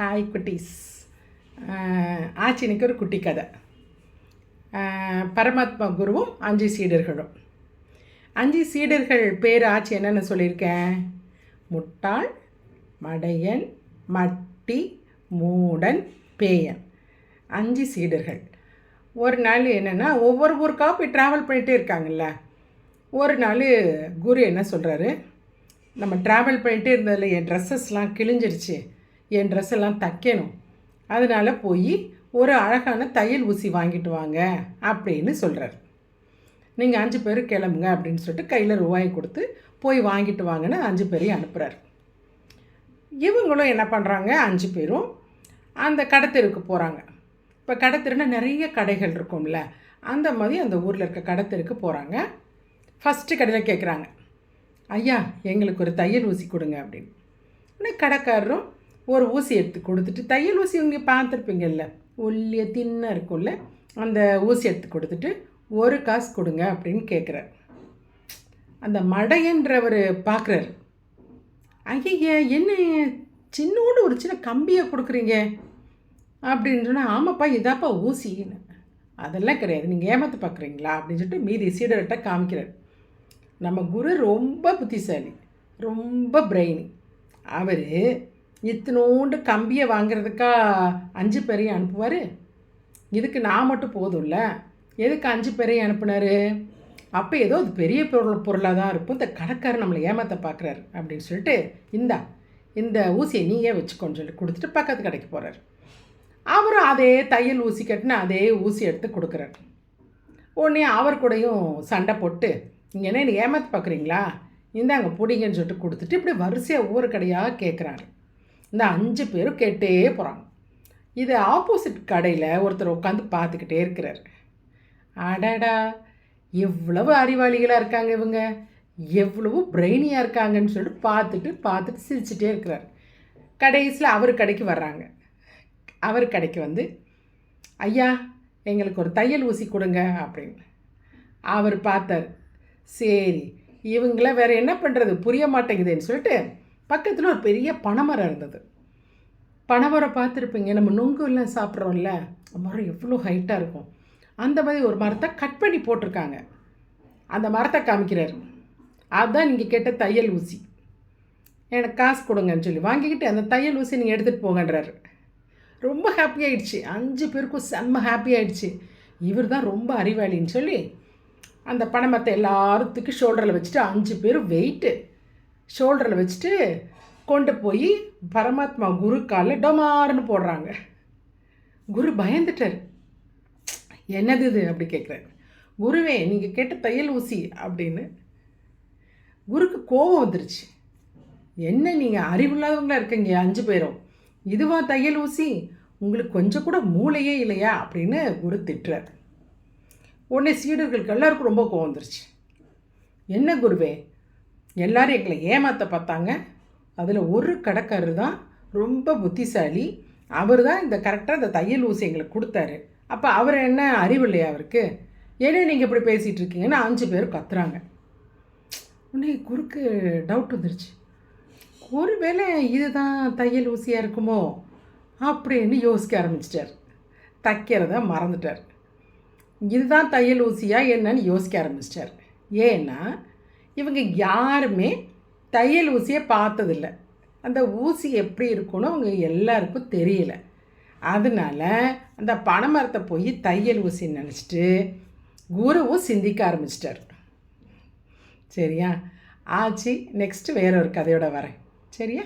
Hi குட்டீஸ். ஆச்சினிக்கு ஒரு குட்டி கதை. பரமாத்மா குருவும் அஞ்சு சீடர்களும். அஞ்சு சீடர்கள் பேர் ஆச்சி என்னென்னு சொல்லியிருக்கேன்? முட்டாள் மடையன் மட்டி மூடன் பேயன். அஞ்சு சீடர்கள். ஒரு நாள் என்னென்னா ஒவ்வொரு ஊருக்காக போய் ட்ராவல் பண்ணிகிட்டே இருக்காங்கல்ல. ஒரு நாள் குரு என்ன சொல்கிறாரு நம்ம ட்ராவல் பண்ணிகிட்டே இருந்ததில் என் ட்ரெஸ்ஸஸ்லாம் கிழிஞ்சிருச்சு. என் ட்ரெஸ் எல்லாம் தைக்கணும். அதனால் போய் ஒரு அழகான தையல் ஊசி வாங்கிட்டு வாங்க அப்படின்னு சொல்கிறார் நீங்கள் அஞ்சு பேர் கிளம்புங்க அப்படின்னு சொல்லிட்டு கையில் ரூபாய் கொடுத்து போய் வாங்கிட்டு வாங்கன்னு அஞ்சு பேரையும் அனுப்புகிறார் இவங்களும் என்ன பண்ணுறாங்க அஞ்சு பேரும் அந்த கடத்தெருக்கு போகிறாங்க இப்போ கடத்தெருனா நிறைய கடைகள் இருக்கும்ல அந்த மாதிரி அந்த ஊரில் இருக்க கடத்தெருக்கு போகிறாங்க ஃபஸ்ட்டு கடையில் கேட்குறாங்க ஐயா எங்களுக்கு ஒரு தையல் ஊசி கொடுங்க அப்படின்னு. உடனே கடைக்காரரும் ஒரு ஊசி எடுத்து கொடுத்துட்டு தையல் ஊசி இங்கே பார்த்துருப்பீங்கல்ல ஒல்லிய தின்ன இருக்கும்ல அந்த ஊசி எடுத்து கொடுத்துட்டு ஒரு காசு கொடுங்க அப்படின்னு கேட்குறாரு அந்த மடையன்றவர் பார்க்குறாரு ஐயா என்ன சின்னோடு ஒரு சின்ன கம்பியை கொடுக்குறீங்க? அப்படின்னு சொன்னால் ஆமாப்பா இதாப்பா ஊசின்னு. அதெல்லாம் கிடையாது நீங்கள் ஏமாத்து பார்க்குறீங்களா அப்படின்னு சொல்லிட்டு மீதி சீடர்கிட்ட காமிக்கிறார். நம்ம குரு ரொம்ப புத்திசாலி ரொம்ப பிரெயின். அவர் இத்தினோண்டு கம்பியை வாங்குறதுக்கா அஞ்சு பேரையும் அனுப்புவார்? இதுக்கு நான் மட்டும் போதும்ல. எதுக்கு அஞ்சு பேரையும் அனுப்புனாரு? அப்போ ஏதோ அது பெரிய பொருள் பொருளாக தான் இருக்கும். இந்த கடைக்காரர் நம்மளை ஏமாற்ற பார்க்குறாரு அப்படின்னு சொல்லிட்டு இந்தா இந்த ஊசியை நீயே வச்சுக்கோன்னு சொல்லிட்டு கொடுத்துட்டு பக்கத்து கடைக்கு போகிறார் அவரும் அதே தையல் ஊசி கட்டின அதே ஊசி எடுத்து கொடுக்குறாரு. உடனே அவர் கூடயும் சண்டை போட்டு நீங்கள் என்ன என்னை பார்க்குறீங்களா இந்தாங்க பிடிங்கன்னு சொல்லிட்டு கொடுத்துட்டு இப்படி வரிசையாக ஒவ்வொரு கடையாக கேட்குறாரு இந்த அஞ்சு பேரும் கேட்டே போகிறாங்க இது ஆப்போசிட் கடையில் ஒருத்தர் உட்காந்து பார்த்துக்கிட்டே இருக்கிறார். அடடா எவ்வளவு அறிவாளிகளாக இருக்காங்க இவங்க. எவ்வளவு பிரெயினியாக இருக்காங்கன்னு சொல்லிட்டு பார்த்துட்டு பார்த்துட்டு சிரிச்சிட்டே இருக்கிறார். கடைசியில் அவர் கடைக்கு வர்றாங்க. அவர் கடைக்கு வந்து ஐயா எங்களுக்கு ஒரு தையல் ஊசி கொடுங்க அப்படின்னு. அவர் பார்த்தார். சரி இவங்கள வேறு என்ன பண்ணுறது புரிய மாட்டேங்குதுன்னு சொல்லிட்டு பக்கத்தில் ஒரு பெரிய பனைமரம் இருந்தது. பனைமரம் பார்த்துருப்பீங்க நம்ம நுங்கு சாப்பிட்றோம்ல மரம் எவ்வளோ ஹைட்டாக இருக்கும். அந்த மாதிரி ஒரு மரத்தை கட் பண்ணி போட்டிருக்காங்க. அந்த மரத்தை காமிக்கிறார். அதுதான் நீங்கள் கேட்ட தையல் ஊசி. எனக்கு காசு கொடுங்கன்னு சொல்லி வாங்கிக்கிட்டு அந்த தையல் ஊசி நீங்கள் எடுத்துகிட்டு போங்கன்றாரு. ரொம்ப ஹாப்பியாகிடுச்சு அஞ்சு பேருக்கும் செம்ம ஹாப்பி ஆயிடுச்சு. இவர் தான் ரொம்ப அறிவாளின்னு சொல்லி அந்த பணமத்தை எல்லாத்துக்கும் ஷோல்டரில் வச்சுட்டு அஞ்சு பேர் வெயிட்டு ஷோல்டரில் வச்சுட்டு கொண்டு போய் பரமாத்மா குரு காலில் டொமார்னு போடுறாங்க. குரு பயந்துட்டார். என்னது இது? அப்படி கேட்குறாரு குருவே நீங்கள் கேட்ட தையல் ஊசி அப்படின்னு குருக்கு கோபம் வந்துருச்சு. என்ன நீங்கள் அறிவில்லாதவங்களாக இருக்கீங்க அஞ்சு பேரும்? இதுவா தையல் ஊசி? உங்களுக்கு கொஞ்சம் கூட மூளையே இல்லையா? அப்படின்னு குரு திட்டுறார். உடனே சீடர்களுக்கு எல்லாருக்கும் ரொம்ப கோவம் வந்துருச்சு. என்ன குருவே எல்லாரும் எங்களை ஏமாற்ற பார்த்தாங்க. அதில் ஒரு கடைக்காரர் தான் ரொம்ப புத்திசாலி. அவர் தான் இந்த கரெக்டாக இந்த தையல் ஊசி எங்களுக்கு கொடுத்தாரு. அப்போ அவர் என்ன அறிவு இல்லையா அவருக்கு? ஏன்னா நீங்கள் இப்படி பேசிகிட்டு இருக்கீங்கன்னு அஞ்சு பேர் கத்துறாங்க. உடனே குறுக்கு டவுட் வந்துருச்சு. ஒருவேளை இதுதான் தையல் ஊசியாக இருக்குமோ அப்படின்னு யோசிக்க ஆரம்பிச்சிட்டார். தைக்கிறத மறந்துட்டார். இதுதான் தையல் ஊசியா என்னன்னு யோசிக்க ஆரம்பிச்சிட்டார். ஏன்னா இவங்க யாருமே தையல் ஊசியை பார்த்ததில்ல. அந்த ஊசி எப்படி இருக்குன்னு அவங்க எல்லாருக்கும் தெரியல. அதனால அந்த பனைமரத்தை போய் தையல் ஊசின்னு நினச்சிட்டு குருவும் சிந்திக்க ஆரம்பிச்சிட்டார். சரியா? ஆச்சு நெக்ஸ்ட்டு வேற ஒரு கதையோட வரேன். சரியா?